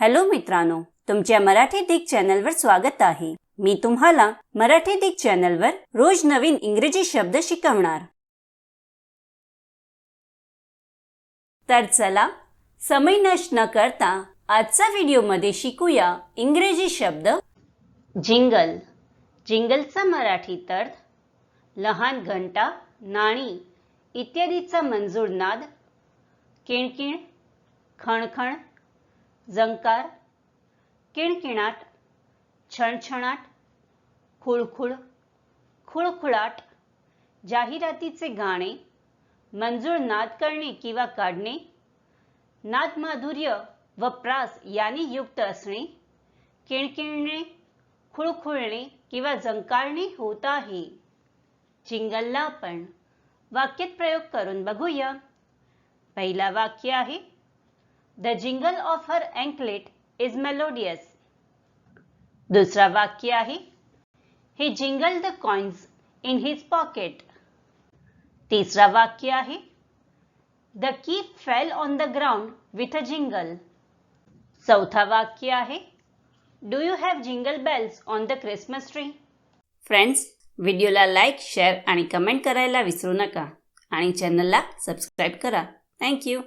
Hello मित्रांनो तुमच्या मराठी दिग चॅनलवर स्वागत आहे. मी तुम्हाला मराठी दिग चॅनलवर रोज नवीन इंग्रजी शब्द शिकवणार. तर चला समय नष्ट न करता आजचा व्हिडिओमध्ये शिकूया इंग्रजी शब्द. जिंगल. जिंगलचा मराठी अर्थ लहान घंटा नाणी इत्यादीचा मंजूर नाद किणकिण खणखण जंकार किणकिणाट छणछणाट खुळखुळ खुळखुळाट जाहिरातीचे गाणे मंजूळ नाद करणे किंवा काढणे नादमाधुर्य व प्रास यांनी युक्त असणे किणकिणणे खुळखुळणे किंवा जंकारणे होत आहे. चिंगलला आपण वाक्यात प्रयोग करून बघूया. पहिला वाक्य आहे the jingle of her anklet is melodious दुसरा वाक्य आहे. हे jingle the coins in his pocket तिसरा वाक्य आहे. The key fell on the ground with a jingle चौथा वाक्य आहे. Do you have jingle bells on the Christmas tree friends व्हिडिओला लाईक शेअर आणि कमेंट करायला विसरू नका. आणि चॅनलला सबस्क्राईब करा. थँक्यू